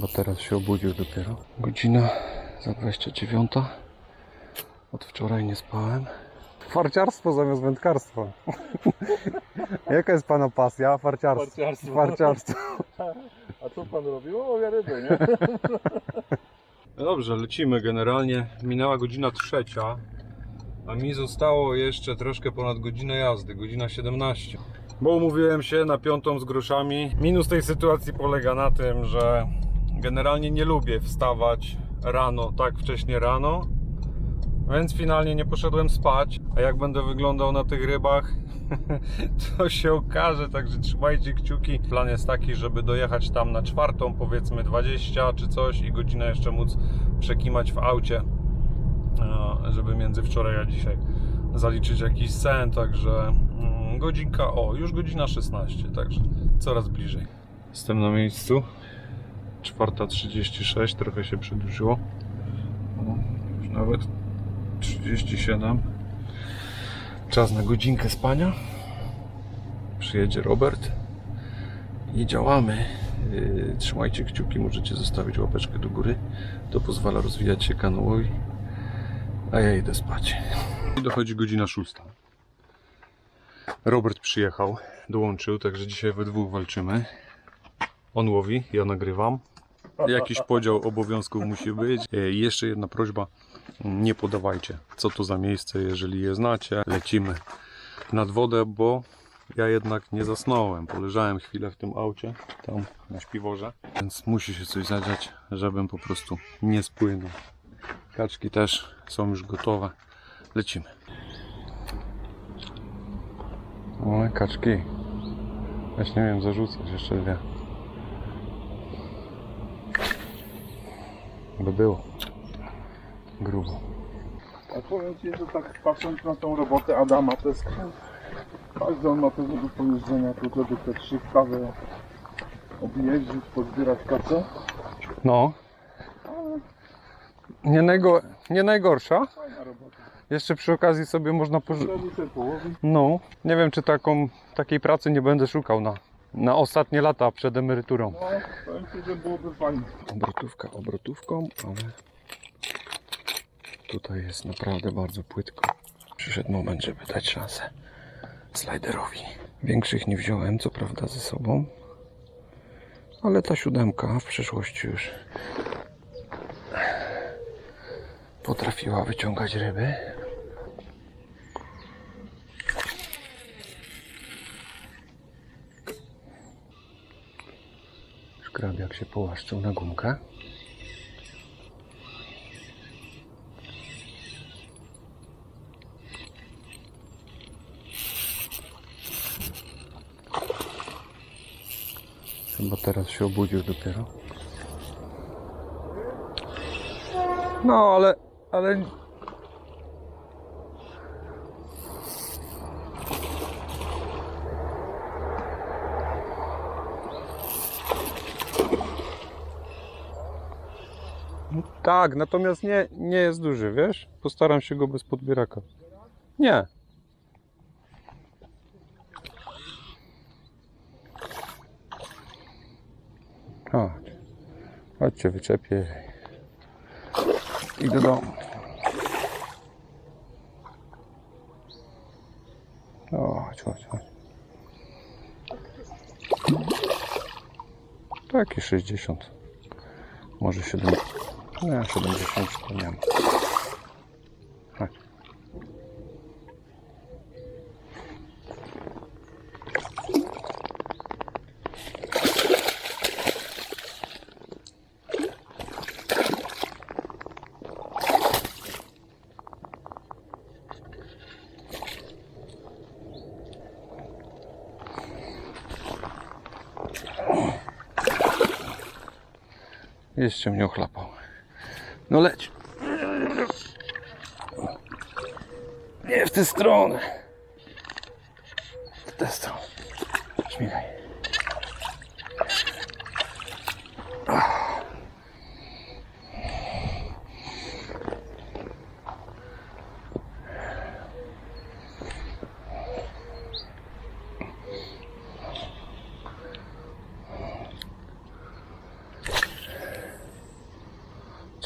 Chyba teraz się obudził dopiero. Godzina za 29. Od wczoraj nie spałem. Farciarstwo zamiast wędkarstwa. Jaka jest pana pasja? Farciarstwo. Farciarstwo. Farciarstwo. A co pan robił? O, ja ryby, nie? No dobrze, lecimy generalnie. Minęła godzina trzecia, a mi zostało jeszcze troszkę ponad godzinę jazdy, godzina 17. Bo umówiłem się na piątą z groszami. Minus tej sytuacji polega na tym, że generalnie nie lubię wstawać rano, tak wcześnie rano. Więc finalnie nie poszedłem spać. A jak będę wyglądał na tych rybach, to się okaże, także trzymajcie kciuki. Plan jest taki, żeby dojechać tam na czwartą, powiedzmy 20 czy coś i godzinę jeszcze móc przekimać w aucie, żeby między wczoraj a dzisiaj zaliczyć jakiś sen, także mm, godzinka, o już godzina 16, także coraz bliżej. Jestem na miejscu, 4.36, trochę się przedłużyło, już nawet 37. Czas na godzinkę spania. Przyjedzie Robert i działamy. Yy, Trzymajcie kciuki, możecie zostawić łapeczkę do góry. To pozwala rozwijać się kanałowi. A ja idę spać. Dochodzi godzina szósta. Robert przyjechał, dołączył, także dzisiaj we dwóch walczymy. On łowi, ja nagrywam. Jakiś podział obowiązków musi być. E, jeszcze jedna prośba. Nie podawajcie, co to za miejsce, jeżeli je znacie. Lecimy nad wodę, bo ja jednak nie zasnąłem. Poleżałem chwilę w tym aucie, tam na śpiworze, więc musi się coś zadziać, żebym po prostu nie spłynął. Kaczki też są już gotowe. Lecimy. O, kaczki. Właśnie nie wiem, zarzucać jeszcze dwie. By było. Grubo. A powiem Ci, że tak patrząc na tą robotę Adama, to jest każdy on ma pewnego pojeżdżenia, tu żeby te trzy wprawy objeździć, pozbierać kace. No. Nie, najgo, nie najgorsza. Fajna robota. Jeszcze przy okazji sobie można połowi. No, nie wiem czy taką, takiej pracy nie będę szukał na, na ostatnie lata przed emeryturą. No, powiem Ci, że byłoby fajnie. Obrotówka obrotówką, ale tutaj jest naprawdę bardzo płytko. Przyszedł moment, żeby dać szansę sliderowi. Większych nie wziąłem, co prawda, ze sobą, ale ta siódemka w przeszłości już potrafiła wyciągać ryby. Szkrabiak się połaszczył na gumkę. Chyba teraz się obudził dopiero. No, ale, ale... Tak, natomiast nie, nie jest duży, wiesz? Postaram się go bez podbieraka. Nie. Chodź. Chodźcie, wyczepię. I do domu. Chodź, chodź, chodź. Taki 60. Może 7. Nie, 70 to nie ma. Chodź. Jeszcze mnie ochlapał. No leć. Nie w tę stronę. W tę stronę. Śmigaj.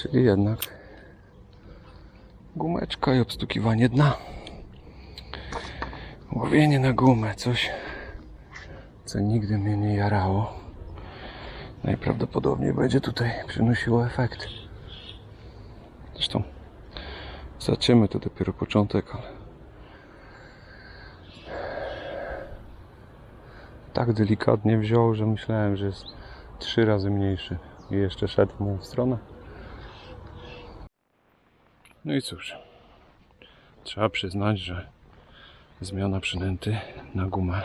Czyli jednak gumeczka i obstukiwanie dna. Łowienie na gumę, coś co nigdy mnie nie jarało. Najprawdopodobniej będzie tutaj przynosiło efekt. Zresztą zobaczymy, to dopiero początek, ale tak delikatnie wziął, że myślałem, że jest trzy razy mniejszy i jeszcze szedł w moją stronę. No i cóż, trzeba przyznać, że zmiana przynęty na gumę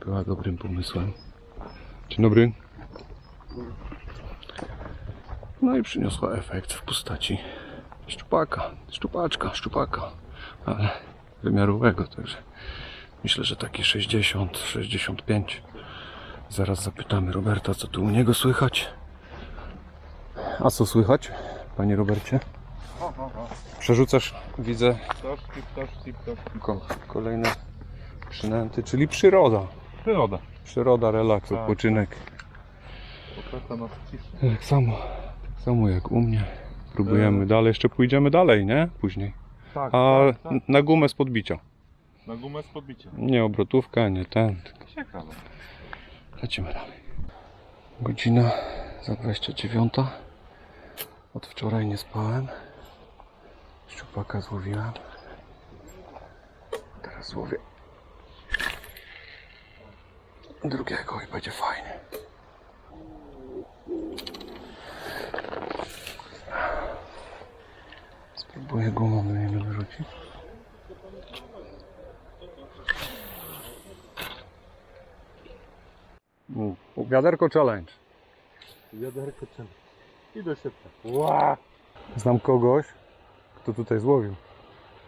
była dobrym pomysłem. Dzień dobry. No i przyniosła efekt w postaci szczupaka, szczupaczka, szczupaka, ale wymiarowego, także myślę, że taki 60, 65. Zaraz zapytamy Roberta, co tu u niego słychać. A co słychać, panie Robercie? Przerzucasz, widzę, ko- kolejne przynęty, czyli przyroda. Przyroda. Przyroda, relaks, Tak. odpoczynek. Potrafa nas ciszy. Tak samo, tak samo jak u mnie. Próbujemy dalej, jeszcze pójdziemy dalej, nie? Później. Tak, A tak, tak. n- na gumę z podbicia. Na gumę z podbiciem. Nie obrotówka, nie ten. tylko Ciekawe. Lecimy dalej. Godzina za 29. Od wczoraj nie spałem. Szczupaka złowiłem. Teraz łowię drugiego i będzie fajnie. Spróbuję gumą do niego wyrzucić. Wiaderko challenge. Wiaderko czym? I do siebie. Ła! Znam kogoś, kto tutaj złowił.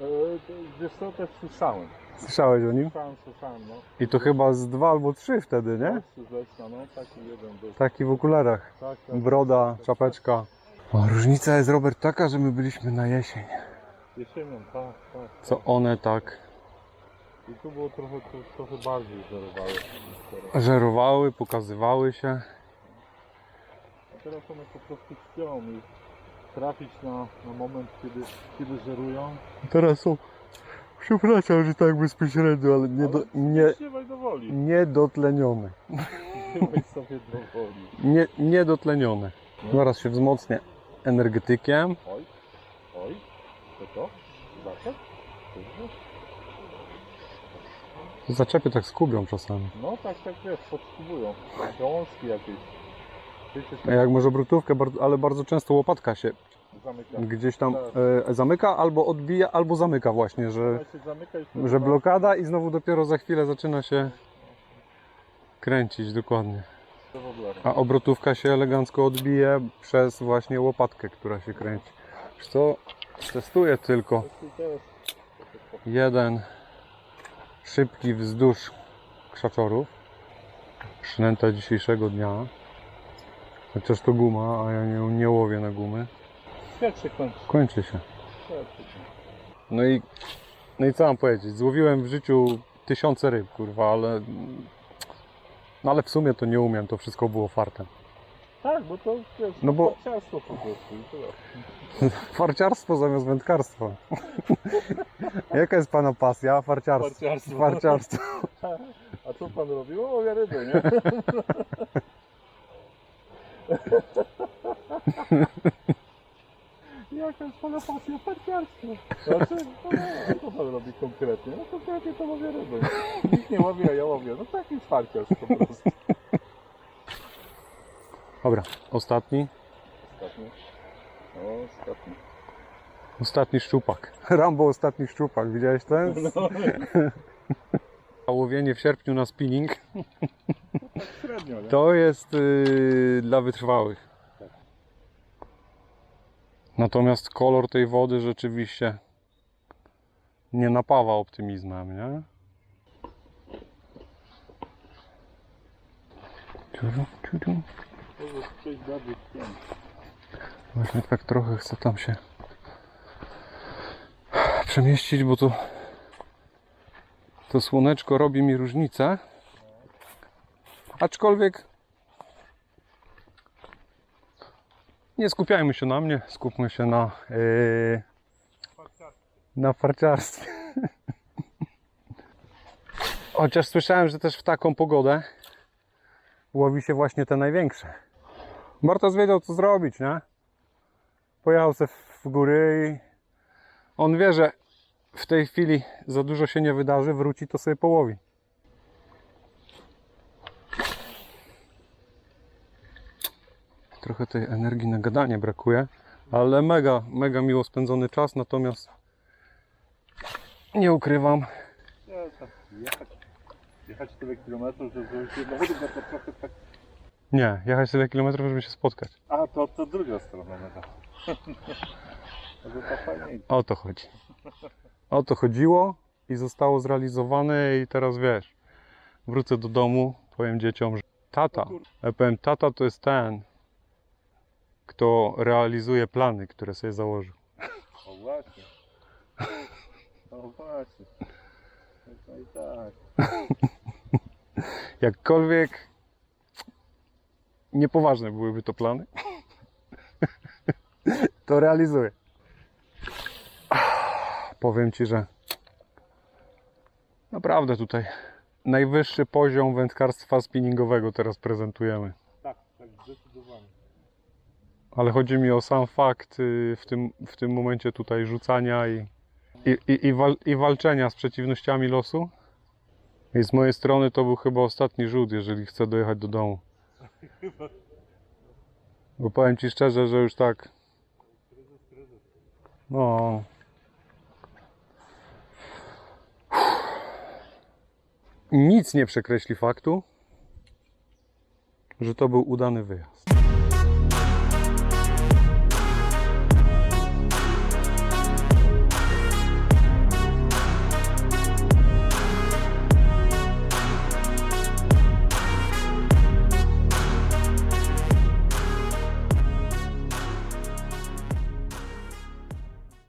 E, to, wiesz co, też słyszałem. Słyszałeś o nim? Słyszałem, słyszałem, no. I to chyba z dwa albo trzy wtedy, nie? Sylwestra, no taki jeden był. Taki w okularach. Tak, tak. Broda, czapeczka. Różnica jest, Robert, taka, że my byliśmy na jesień. Jesienią, tak, tak. Co one tak I tu było trochę, trochę bardziej teraz. żerowały, pokazywały się. A teraz one po prostu śpią i trafić na, na moment, kiedy, kiedy żerują. Teraz są, przepraszam, że tak bezpośrednio, ale nie, do, nie, Śpiewaj do woli. niedotlenione. Śpiewaj sobie do woli. Nie, niedotlenione. Zaraz się wzmocnię energetykiem. Oj, oj, to to? Zaczep? Kurde. Zaczepy tak skubią czasami. No tak, tak wiesz, podskubują. Gałązki jakieś. Jak może brutówkę, ale bardzo często łopatka się zamyka. gdzieś tam e, zamyka, albo odbija, albo zamyka właśnie, że, że blokada i znowu dopiero za chwilę zaczyna się kręcić dokładnie. A obrotówka się elegancko odbije przez właśnie łopatkę, która się kręci. Wiesz co? Testuję tylko jeden szybki wzdłuż krzaczorów. Przynęta dzisiejszego dnia. Chociaż to guma, a ja nie, nie łowię na gumy. Świat się kończy. Kończy się. Świat się kończy. No i, no i co mam powiedzieć? Złowiłem w życiu tysiące ryb, kurwa, ale. No ale w sumie to nie umiem, to wszystko było fartem. Tak, bo to wiesz, No bo- ciasto po prostu i tyle. Farciarstwo zamiast wędkarstwa. Jaka jest pana pasja? Farciarstwo. Farciarstwo. Farciarstwo. A co pan robił? O, ja ryby, nie? Jaka jest pana pasja farciarstwo? Znaczy, no, no, co pan robi konkretnie? No konkretnie to łowię ryby. Nikt nie łowi, a ja łowię. No tak jest farciarstwo po prostu. Dobra, ostatni. Ostatni. O, ostatni. Ostatni szczupak. Rambo ostatni szczupak, widziałeś ten? No, A łowienie w sierpniu na spinning średnio, to jest yy, dla wytrwałych. Natomiast kolor tej wody rzeczywiście nie napawa optymizmem, nie? Ciuru. Właśnie tak trochę chcę tam się przemieścić, bo to to słoneczko robi mi różnicę. Aczkolwiek Nie skupiajmy się na mnie, skupmy się na, yy, na farciarstwie. Chociaż słyszałem, że też w taką pogodę łowi się właśnie te największe. Bartosz wiedział co zrobić, nie? Pojechał se w góry i on wie, że w tej chwili za dużo się nie wydarzy, wróci to sobie połowi. Trochę tej energii na gadanie brakuje, ale mega, mega miło spędzony czas, natomiast nie ukrywam, tam jechać, jechać tyle kilometrów, żeby jedno no to trochę tak... nie, jechać tyle kilometrów, żeby się spotkać. A, to, to druga strona fajniej. O to chodzi. O to chodziło i zostało zrealizowane i teraz wiesz, wrócę do domu, powiem dzieciom, że tata, ja powiem, tata to jest ten, kto realizuje plany, które sobie założył. O właśnie. O właśnie. No i tak. Jakkolwiek niepoważne byłyby to plany, to realizuję. Powiem Ci, że naprawdę tutaj najwyższy poziom wędkarstwa spinningowego teraz prezentujemy. Tak, tak, zdecydowanie. Ale chodzi mi o sam fakt y, w tym, w tym momencie tutaj rzucania i, i, i, wal, i walczenia z przeciwnościami losu. I z mojej strony to był chyba ostatni rzut, jeżeli chcę dojechać do domu. Bo powiem Ci szczerze, że już tak. No. Nic nie przekreśli faktu, że to był udany wyjazd.